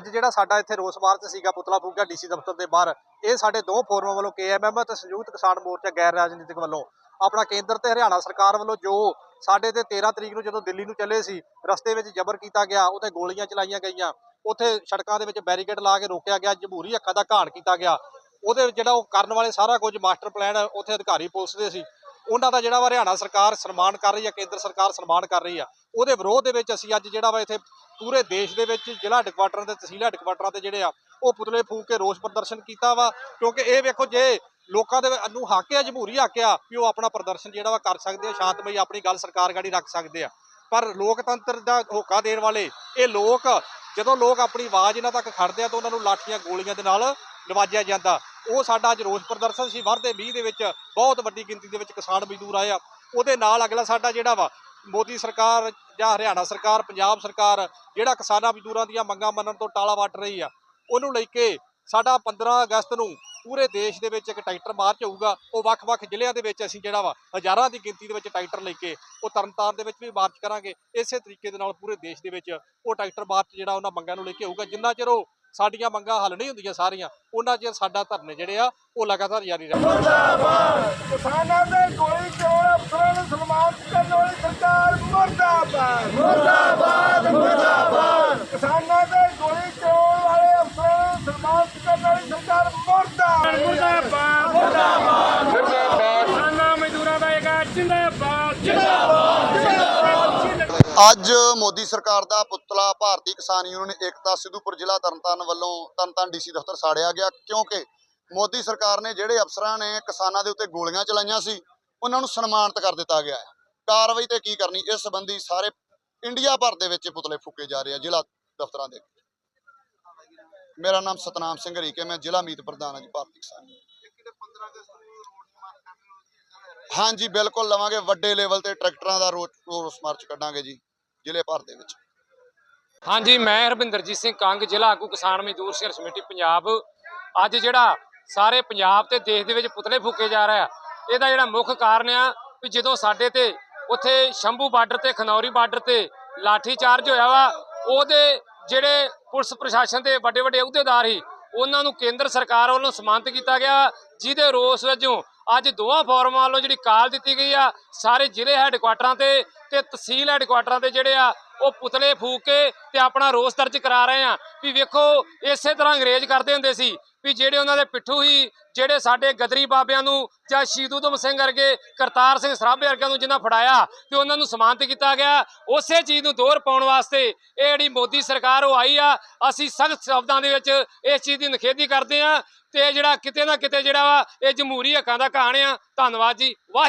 ਅੱਜ ਜਿਹੜਾ ਸਾਡਾ ਇੱਥੇ ਰੋਸ ਮਾਰਚ ਸੀਗਾ ਪੁਤਲਾ ਫੂਕਿਆ ਡੀਸੀ ਦਫ਼ਤਰ ਦੇ ਬਾਹਰ, ਇਹ ਸਾਡੇ ਦੋ ਫੋਰਮਾਂ ਵੱਲੋਂ ਕੇਐਮਐਮ ਅਤੇ ਸੰਯੁਕਤ ਕਿਸਾਨ ਮੋਰਚਾ ਗੈਰ ਰਾਜਨੀਤਿਕ ਵੱਲੋਂ। ਆਪਣਾ ਕੇਂਦਰ ਤੇ ਹਰਿਆਣਾ ਸਰਕਾਰ ਵੱਲੋਂ ਜੋ ਸਾਡੇ ਤੇ 13 ਤਰੀਕ ਨੂੰ ਜਦੋਂ ਦਿੱਲੀ ਨੂੰ ਚੱਲੇ ਸੀ, ਰਸਤੇ ਵਿੱਚ ਜ਼ਬਰ ਕੀਤਾ ਗਿਆ, ਉੱਥੇ ਗੋਲੀਆਂ ਚਲਾਈਆਂ ਗਈਆਂ, ਉੱਥੇ ਸੜਕਾਂ ਦੇ ਵਿੱਚ ਬੈਰੀਕੇਡ ਲਾ ਕੇ ਰੋਕਿਆ ਗਿਆ, ਜਮਹੂਰੀ ਅੱਖਾਂ ਦਾ ਘਾਣ ਕੀਤਾ ਗਿਆ। ਉਹਦੇ ਜਿਹੜਾ ਉਹ ਕਰਨ ਵਾਲੇ ਸਾਰਾ ਕੁਝ ਮਾਸਟਰ ਪਲਾਨ ਉੱਥੇ ਅਧਿਕਾਰੀ ਪੁਲਿਸ ਦੇ ਸੀ। ਉਹਨਾਂ ਦਾ ਜਿਹੜਾ ਵਾ ਹਰਿਆਣਾ ਸਰਕਾਰ ਸਨਮਾਨ ਕਰ ਰਹੀ ਹੈ ਕੇਂਦਰ ਸਰਕਾਰ ਸਨਮਾਨ ਕਰ ਰਹੀ ਆ। ਉਹਦੇ ਵਿਰੋਧ ਦੇ ਵਿੱਚ ਅਸੀਂ ਅੱਜ ਜਿਹੜਾ ਵਾ ਇੱਥੇ ਪੂਰੇ ਦੇਸ਼ ਦੇ ਵਿੱਚ ਜ਼ਿਲ੍ਹਾ ਹੈਡਕੁਆਟਰਾਂ ਤੇ ਤਹਿਸੀਲ ਹੈਡਕੁਆਟਰਾਂ ਤੇ ਜਿਹੜੇ ਆ, ਉਹ ਪੁਤਲੇ ਫੂਕ ਕੇ ਰੋਸ ਪ੍ਰਦਰਸ਼ਨ ਕੀਤਾ ਵਾ। ਕਿਉਂਕਿ ਇਹ ਵੇਖੋ ਜੇ ਲੋਕਾਂ ਦੇ ਨੂੰ ਹੱਕ ਆ ਜਮਹੂਰੀ ਹੱਕ ਆ ਵੀ ਉਹ ਆਪਣਾ ਪ੍ਰਦਰਸ਼ਨ ਜਿਹੜਾ ਵਾ ਕਰ ਸਕਦੇ ਆ, ਸ਼ਾਂਤਮਈ ਆਪਣੀ ਗੱਲ ਸਰਕਾਰ ਗਾੜੀ ਰੱਖ ਸਕਦੇ ਆ। ਪਰ ਲੋਕਤੰਤਰ ਦਾ ਹੋਕਾ ਦੇਣ ਵਾਲੇ ਇਹ ਲੋਕ, ਜਦੋਂ ਲੋਕ ਆਪਣੀ ਆਵਾਜ਼ ਇਹਨਾਂ ਤੱਕ ਖੜਦੇ ਆ ਤਾਂ ਉਹਨਾਂ ਨੂੰ ਲਾਠੀਆਂ ਗੋਲੀਆਂ ਦੇ ਨਾਲ ਨਵਾਜਿਆ ਜਾਂਦਾ। ਉਹ ਸਾਡਾ ਅੱਜ ਰੋਸ ਪ੍ਰਦਰਸ਼ਨ ਸੀ ਵਰਦੇ ਮੀਂਹ ਦੇ ਵਿੱਚ ਬਹੁਤ ਵੱਡੀ ਗਿਣਤੀ ਦੇ ਵਿੱਚ ਕਿਸਾਨ ਮਜ਼ਦੂਰ ਆਏ ਆ। ਉਹਦੇ ਨਾਲ ਅਗਲਾ ਸਾਡਾ ਜਿਹੜਾ ਵਾ ਮੋਦੀ ਸਰਕਾਰ ਜਾਂ ਹਰਿਆਣਾ ਸਰਕਾਰ, ਪੰਜਾਬ ਸਰਕਾਰ ਜਿਹੜਾ ਕਿਸਾਨਾਂ ਮਜ਼ਦੂਰਾਂ ਦੀਆਂ ਮੰਗਾਂ ਮੰਨਣ ਤੋਂ ਟਾਲਾ ਵੱਟ ਰਹੀ ਆ, ਉਹਨੂੰ ਲੈ ਕੇ ਸਾਡਾ 15 ਅਗਸਤ ਨੂੰ ਪੂਰੇ ਦੇਸ਼ ਦੇ ਵਿੱਚ ਇੱਕ ਟਰੈਕਟਰ ਮਾਰਚ ਹੋਊਗਾ ਉਹ ਵੱਖ-ਵੱਖ ਜ਼ਿਲ੍ਹਿਆਂ ਦੇ ਵਿੱਚ ਅਸੀਂ ਜਿਹੜਾ ਵਾ, ਹਜ਼ਾਰਾਂ ਦੀ ਗਿਣਤੀ ਦੇ ਵਿੱਚ ਟਰੈਕਟਰ ਲੈ ਕੇ ਉਹ ਤਰਨਤਾਰਨ ਦੇ ਵਿੱਚ ਵੀ ਮਾਰਚ ਕਰਾਂਗੇ। ਇਸੇ ਤਰੀਕੇ ਦੇ ਨਾਲ ਪੂਰੇ ਦੇਸ਼ ਦੇ ਵਿੱਚ ਉਹ ਟਰੈਕਟਰ ਮਾਰਚ ਜਿਹੜਾ ਉਹਨਾਂ ਮੰਗਾਂ ਨੂੰ ਲੈ ਕੇ ਹੋਊਗਾ। ਜਿੰਨਾ ਚਿਰ ਉਹ ਸਾਡੀਆਂ ਮੰਗਾਂ ਹੱਲ ਨਹੀਂ ਹੁੰਦੀਆਂ ਸਾਰੀਆਂ, ਉਹਨਾਂ ਚਿਰ ਸਾਡਾ ਧਰਨੇ ਜਿਹੜੇ ਆ, ਉਹ ਲਗਾਤਾਰ ਜਾਰੀ ਰਹਿਣਗੇ। ਕਿਸਾਨਾਂ ਦੇ ਗੋਲੀ ਚੋਰ ਅਫਸਰਾਂ ਨੂੰ ਸਨਮਾਨ ਕਰਨ ਵਾਲੀ ਸਰਕਾਰ ਮੁਰਦਾਬਾਦ ਮੁਰਦਾਬਾਦ ਮੁਰਦਾਬਾਦ ਕਿਸਾਨਾਂ ਦੇ ਗੋਲੀ ਚੋਰ ਵਾਲੇ ਅਫਸਰਾਂ ਨੂੰ ਸਨਮਾਨ ਕਰਨ ਵਾਲੀ ਸਰਕਾਰ ਮੁਰਦਾਬਾਦ। ਮੁਰਦਾਬਾਦ ਮੁਰਦਾਬਾਦ ਕਿਸਾਨਾਂ ਮਜ਼ਦੂਰਾਂ ਦਾ ਇੱਕ ਜਿੰਦਾਬਾਦ ਅੱਜ ਮੋਦੀ ਸਰਕਾਰ ਦਾ ਪੁਤਲਾ ਭਾਰਤੀ ਕਿਸਾਨ ਯੂਨੀਅਨ ਏਕਤਾ ਸਿੱਧੂਪੁਰ ਜ਼ਿਲ੍ਹਾ ਤਰਨਤਾਰਨ ਵੱਲੋਂ ਤਰਨਤਾਰਨ ਡੀਸੀ ਦਫ਼ਤਰ ਸਾੜਿਆ ਗਿਆ, ਕਿਉਂਕਿ ਮੋਦੀ ਸਰਕਾਰ ਨੇ ਜਿਹੜੇ ਅਫਸਰਾਂ ਨੇ ਕਿਸਾਨਾਂ ਦੇ ਉੱਤੇ ਗੋਲੀਆਂ ਚਲਾਈਆਂ ਸੀ, ਉਹਨਾਂ ਨੂੰ ਸਨਮਾਨਿਤ ਕਰ ਦਿੱਤਾ ਗਿਆ ਹੈ। ਕਾਰਵਾਈ ਤੇ ਕੀ ਕਰਨੀ, ਇਸ ਸੰਬੰਧੀ ਸਾਰੇ ਇੰਡੀਆ ਭਰ ਦੇ ਵਿੱਚ ਪੁਤਲੇ ਫੂਕੇ ਜਾ ਰਹੇ ਆ ਜ਼ਿਲ੍ਹਾ ਦਫ਼ਤਰਾਂ ਦੇ ਮੇਰਾ ਨਾਮ ਸਤਨਾਮ ਸਿੰਘ ਹਰੀਕੇ, ਮੈਂ ਜ਼ਿਲ੍ਹਾ ਮੀਤ ਪ੍ਰਧਾਨ ਹਾਂ ਜੀ, ਭਾਰਤੀ ਕਿਸਾਨ ਹਾਂਜੀ, ਬਿਲਕੁਲ ਲਵਾਂਗੇ, ਵੱਡੇ ਲੈਵਲ ਤੇ ਟਰੈਕਟਰਾਂ ਦਾ ਰੋਸ ਮਾਰਚ ਕੱਢਾਂਗੇ ਜੀ, ਜ਼ਿਲ੍ਹੇ ਭਰ ਦੇ ਵਿੱਚ। ਹਾਂਜੀ, ਮੈਂ ਹਰਵਿੰਦਰਜੀਤ ਸਿੰਘ ਕੰਗ, ਜ਼ਿਲ੍ਹਾ ਆਗੂ ਕਿਸਾਨ ਮਜ਼ਦੂਰ ਸੰਘਰਸ਼ ਕਮੇਟੀ ਪੰਜਾਬ। ਅੱਜ ਜਿਹੜਾ ਸਾਰੇ ਪੰਜਾਬ ਤੇ ਦੇਸ਼ ਦੇ ਵਿੱਚ ਪੁਤਲੇ ਫੂਕੇ ਜਾ ਰਿਹਾ, ਇਹਦਾ ਜਿਹੜਾ ਮੁੱਖ ਕਾਰਨ ਆ ਵੀ ਜਦੋਂ ਸਾਡੇ ਤੇ ਉੱਥੇ ਸ਼ੰਭੂ ਬਾਰਡਰ ਤੇ, ਖਨੌਰੀ ਬਾਰਡਰ ਤੇ ਲਾਠੀ ਚਾਰਜ ਹੋਇਆ ਵਾ, ਉਹਦੇ ਜਿਹੜੇ ਪੁਲਿਸ ਪ੍ਰਸ਼ਾਸਨ ਦੇ ਵੱਡੇ ਵੱਡੇ ਅਹੁਦੇਦਾਰ ਸੀ, ਉਹਨਾਂ ਨੂੰ ਕੇਂਦਰ ਸਰਕਾਰ ਵੱਲੋਂ ਸਨਮਾਨਿਤ ਕੀਤਾ ਗਿਆ, ਜਿਹਦੇ ਰੋਸ ਵਜੋਂ ਅੱਜ ਦੋਵਾਂ ਫੋਰਮਾਂ ਵੱਲੋਂ ਜਿਹੜੀ ਕਾਲ ਦਿੱਤੀ ਗਈ ਆ, ਸਾਰੇ ਜ਼ਿਲ੍ਹੇ ਹੈੱਡਕੁਆਟਰਾਂ ਤੇ ਤੇ ਤਹਿਸੀਲ ਹੈੱਡਕੁਆਟਰਾਂ ਤੇ ਜਿਹੜੇ ਆ, ਉਹ ਪੁਤਲੇ ਫੂਕ ਕੇ ਤੇ ਆਪਣਾ ਰੋਸ ਦਰਜ ਕਰਾ ਰਹੇ ਆ। ਵੀ ਵੇਖੋ, ਇਸੇ ਤਰ੍ਹਾਂ ਅੰਗਰੇਜ਼ ਕਰਦੇ ਹੁੰਦੇ ਸੀ ਵੀ ਜਿਹੜੇ ਉਹਨਾਂ ਦੇ ਪਿੱਠੂ ਹੀ ਜਿਹੜੇ ਸਾਡੇ ਗਦਰੀ ਬਾਬਿਆਂ ਨੂੰ ਜਾਂ ਸ਼ਹੀਦ ਊਧਮ ਸਿੰਘ ਵਰਗੇ, ਕਰਤਾਰ ਸਿੰਘ ਸਰਾਭੇ ਵਰਗਿਆਂ ਨੂੰ ਜਿਨ੍ਹਾਂ ਫੜਾਇਆ ਤੇ ਉਹਨਾਂ ਨੂੰ ਸਨਮਾਨਿਤ ਕੀਤਾ ਗਿਆ, ਉਸੇ ਚੀਜ਼ ਨੂੰ ਦੋਹਰ ਪਾਉਣ ਵਾਸਤੇ ਇਹ ਜਿਹੜੀ ਮੋਦੀ ਸਰਕਾਰ ਉਹ ਆਈ ਆ, ਅਸੀਂ ਸਖਤ ਸ਼ਬਦਾਂ ਦੇ ਵਿੱਚ ਇਸ ਚੀਜ਼ ਦੀ ਨਿਖੇਧੀ ਕਰਦੇ ਆ ਤੇ ਇਹ ਜਿਹੜਾ ਕਿਤੇ ਨਾ ਕਿਤੇ ਜਿਹੜਾ ਵਾ, ਇਹ ਜਮਹੂਰੀ ਹੱਕਾਂ ਦਾ ਕਹਾਣ ਆ। ਧੰਨਵਾਦ ਜੀ, ਵਾਹਿ